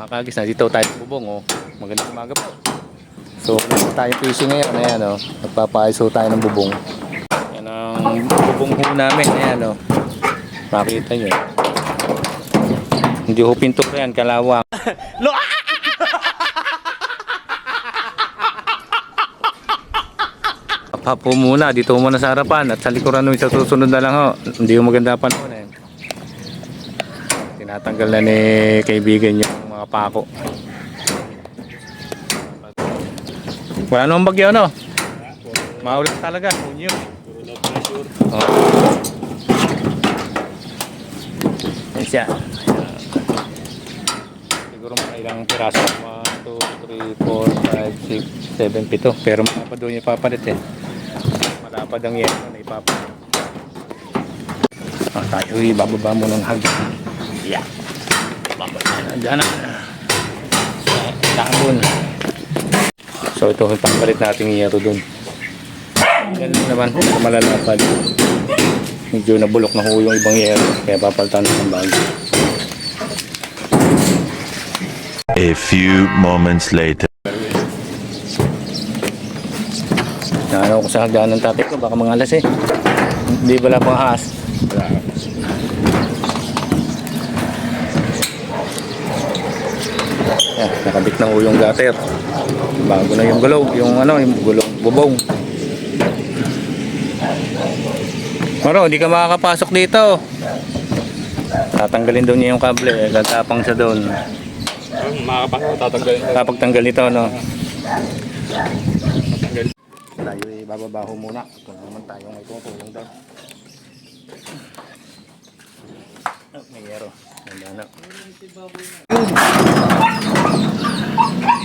Mga kagis, nandito tayo sa bubong. Oh. Magandang umaga po. So, nandito tayo fishing ngayon. Ayan, oh. Nagpapaiso tayo ng bubong. Yan ang bubong ho namin. Ayan, oh. Makita nyo. Hindi ho pinto yan, kalawang. Papo muna, dito muna sa harapan at sa likuran nung sa susunod na lang ho. Hindi ho maganda pa noon eh. Tinatanggal na ni kaibigan yung mga pako. Wala namang bagyo no? Maulit talaga, unyo. Oh. Yan siya. Siguro mga ilang piraso. 1, 2, 3, 4, 5, 6, 7, 7. Pero mga pa doon yung papalit eh. Malapad ang yelo na ipapalit. Ah, tayo ibababa mo ng hag. Yeah. Bababa na. Diyan na. Lakabon. So ito yung papalit natin yung yero doon. Ganun naman. Ito malalapad. Medyo nabulok na ho yung ibang yero. Kaya papalitan ng bago. A few moments later. Naano ko sa hagdanan ng tatay ko, baka mga alas eh. Hindi wala pang ahas. Yan, nakabit na ho yung gutter. Bago na yung gulong, yung ano, yung gulong bubong. Maro, hindi ka makakapasok dito. Tatanggalin daw niya yung kable, eh, tatapang siya doon. Makakapasok, tatanggalin. Kapag tanggal ito, no? Tayo ay bababaho muna. Kung naman tayo may tumutulong daw. Oh, may yero.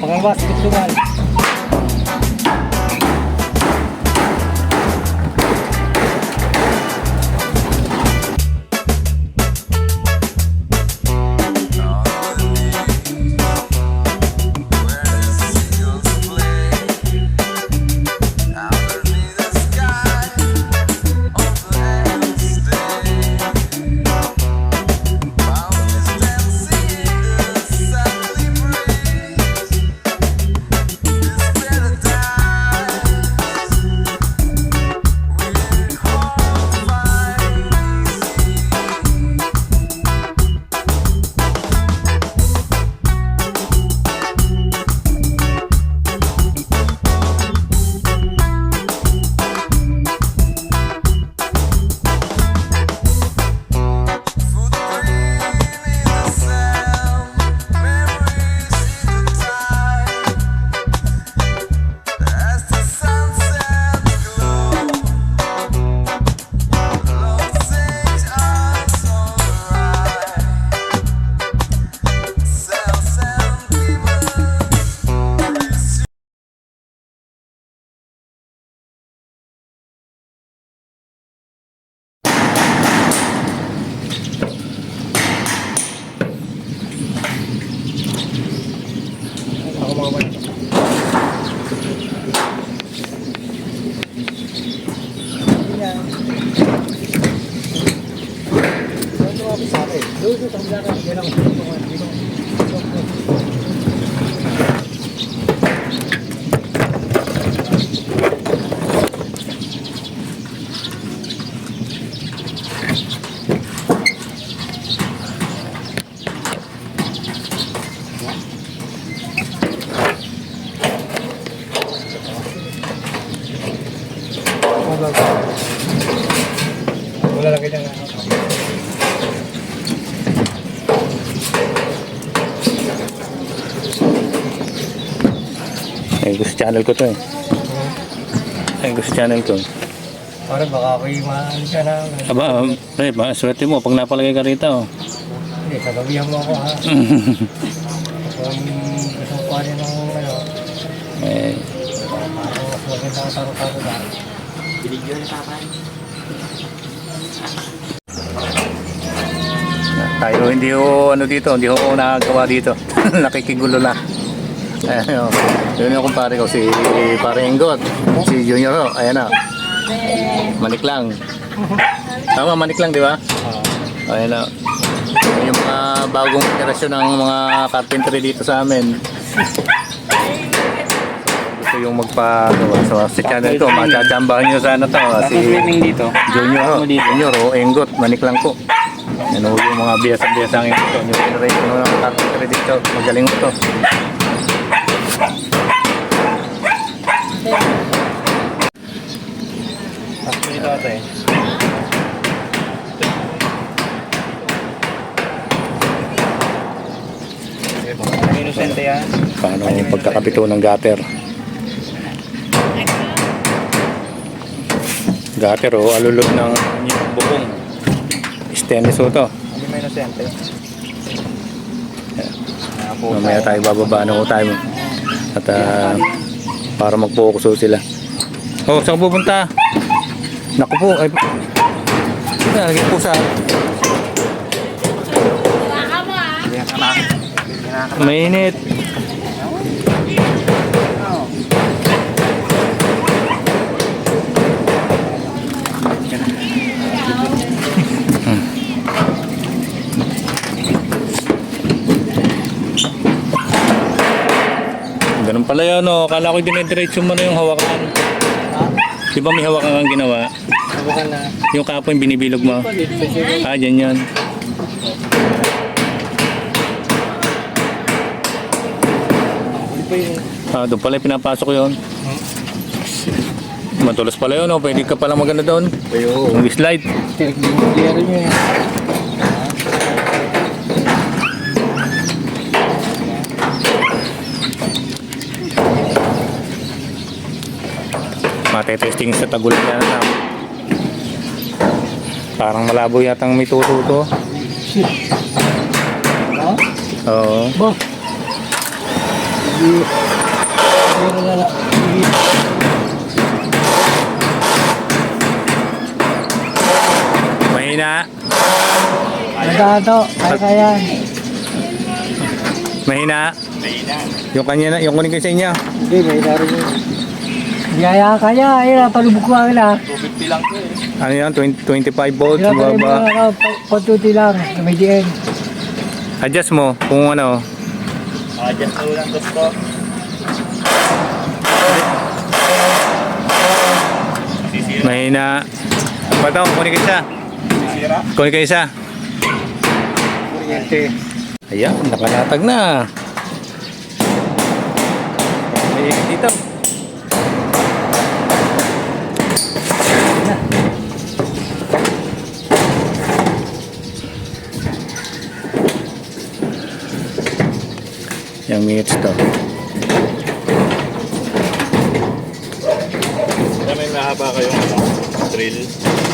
Ganda na. Pangabasket tumal. Wala lang kita nga. Ay, gusto channel ko to eh. Ay, gusto channel ko. Parang baka ako'y maan ka na. Aba, um, eh, ba, swerte mo pag napalagay ka rito. Hindi, sababihan mo ako ha. Kung gusto ko pa rin ng ano, eh, parang mas maganda ang taro-taro ba. tayo hindi ho ano dito, hindi ho nakagawa dito. Nakikigulo na. Ayun, oh. yun yung kumpare ko, si pare Ingot, si Junior ho, ayan na. Manik lang. Tama, manik lang, di ba? Ayan na. Yung mga bagong generasyon ng mga carpentry dito sa amin. Gusto yung magpagawa. So, sa channel to, matachambahan nyo sana to. Si Swimming dito. Junior, ho. Junior, o Engot, manik lang po. Yan ho yung mga biyasang-biyasang ito. Yung generation ng carpentry dito. Magaling ho to. Ate. Inosente yan. Paano yung pagkakapito ng gutter. Gutter o alulot ng yung bubong. Stainless ho to. Hindi may inosente. Mamaya tayo bababa na ho tayo. At ah, para mag-focus ho sila. Oh, saan pupunta? Naku po, ay... Nalagay po sa... Mainit. Ganun pala yun, no? Kala ko dinidiretso mo na yung hawakan. Di ba may hawakan kang ginawa? Bukan na. Yung kapon binibilog mo. Ah, dyan yun. Ah, doon pala pinapasok yun. Matulas pala yun, no? Pwede ka pala maganda doon. Ayo. Yung slide. Tinagdiyari nyo yan. Mate-testing sa tagulan yan. ah. Parang malabo yatang may tututo. Ha? Oo. Ba? Mahina. Nagkakato. Kaya kaya. Mahina. Yung kanya na, yung kunin ko sa inyo. Hindi, may narin yun. Kaya kaya. Ayun, palubog ko lang na. Ano yan? 20, 25 volts, Sila pa rin baba. mga ano, pa- patuti lang. Na may DN. Adjust mo kung ano. Adjust mo lang gusto. Mahina. Pato, kunin ko isa. Sira. Kunin ko isa. Kuryente. Ayan, nakalatag na. May dito. Yung minutes to. may mahaba kayong ano, drill,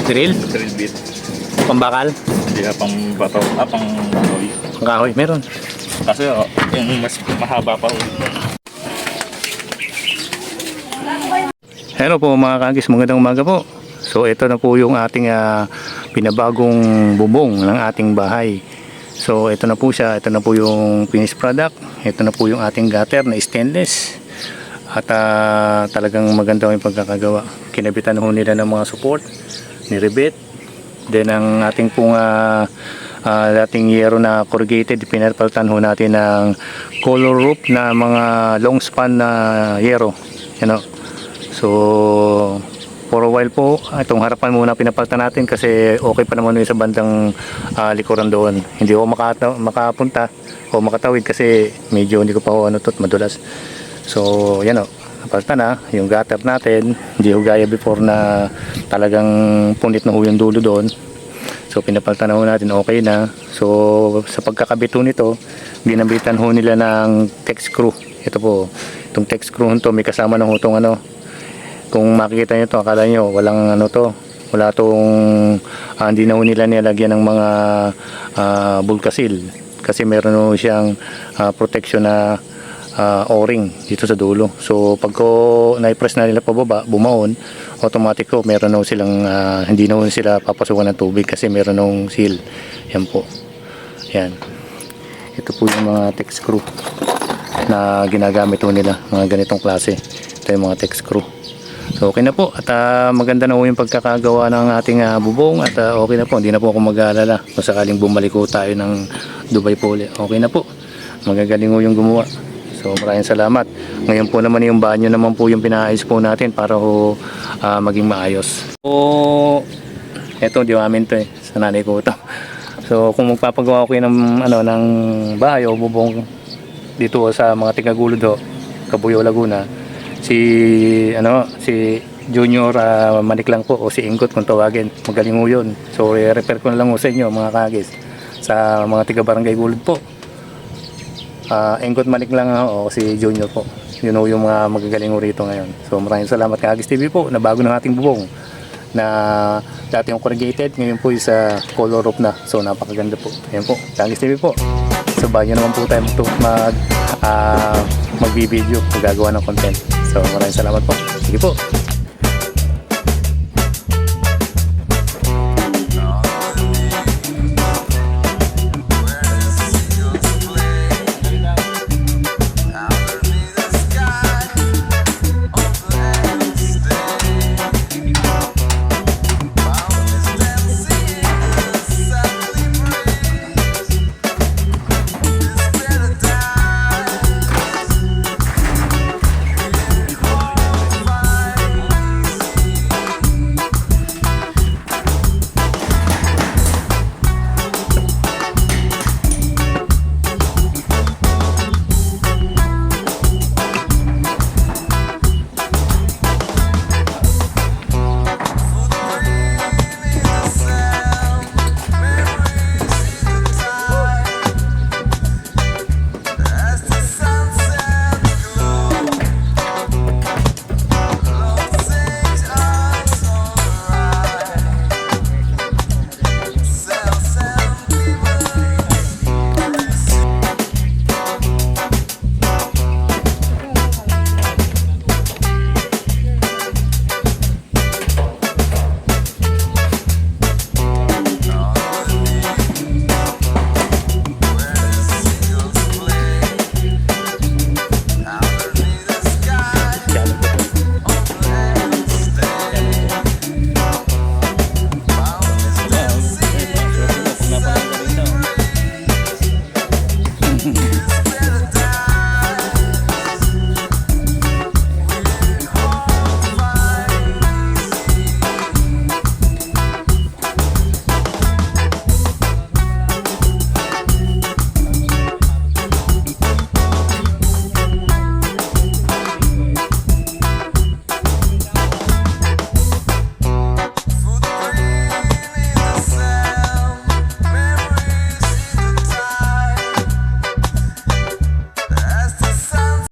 Drill? drill bit. Pambakal? Hindi na pang bato, ah, pang kahoy. Ang kahoy? Meron. Kasi oh, yung mas mahaba pa. oh. Hello po mga kagis, magandang umaga po. So ito na po yung ating ah, pinabagong bubong ng ating bahay. So ito na po siya, ito na po yung finished product. Ito na po yung ating gutter na stainless. At ah, talagang maganda yung pagkakagawa. Kinabitan ho nila ng mga support, niribit. Then ang ating pong ah, ah, dating yero na corrugated, pinapalitan ho natin ng color roof na mga long span na yero. You know, So, for a while po, itong harapan muna pinapalitan natin kasi okay pa naman yung sa bandang ah, likuran doon. Hindi ako makata- makapunta o makatawid kasi medyo hindi ko pa ano to, madulas. So, yan o. Napalitan na yung gutter natin. Hindi ho gaya before na talagang punit na yung dulo doon. So pinapalitan na ho natin, okay na. So sa pagkakabit ho nito, ginabitan ho nila ng tech screw. Ito po, itong tech screw to may kasama na ho ano. Kung makikita nyo to, akala nyo walang ano to. Wala tong, ah, hindi na nila nilagyan ng mga uh, bulkasil. Kasi meron siyang ah, protection na ah, o-ring dito sa dulo. So pag ko na-press na nila pababa, bumaon, automatic meron ho silang ah, hindi na sila papasukan ng tubig kasi meron ng seal. Yan po. Yan. Ito po yung mga tech screw na ginagamit nila, mga ganitong klase. Ito yung mga tech screw. So okay na po at ah, maganda na po yung pagkakagawa ng ating ah, bubong at ah, okay na po. Hindi na po ako mag-aalala kung sakaling bumalik po tayo ng Dubai po ulit. Okay na po. Magagaling po yung gumawa. So maraming salamat. Ngayon po naman yung banyo naman po yung pinaayos po natin para ho ah, maging maayos. So eto di amin to eh. Sa nanay ko ito. So kung magpapagawa ko ng, ano, ng bahay o bubong dito sa mga tigagulod ho, Kabuyo Laguna, si ano si Junior ah, Manik lang po o si Ingot kung tawagin. Magaling mo yun. So i-refer ko na lang ho sa inyo mga kagis sa mga tiga barangay gulod po. Ah, Ingot Manik lang ho, o si Junior po. Yun ho yung mga magagaling rito ngayon. So maraming salamat Kagis TV po na bago ng ating bubong na dati yung corrugated, ngayon po sa color roof na. So napakaganda po. Ayan po, Kagis TV po. So banyo naman po tayo mag, mag, ah, magbibideo, magagawa ng content. So maraming salamat po. Sige po.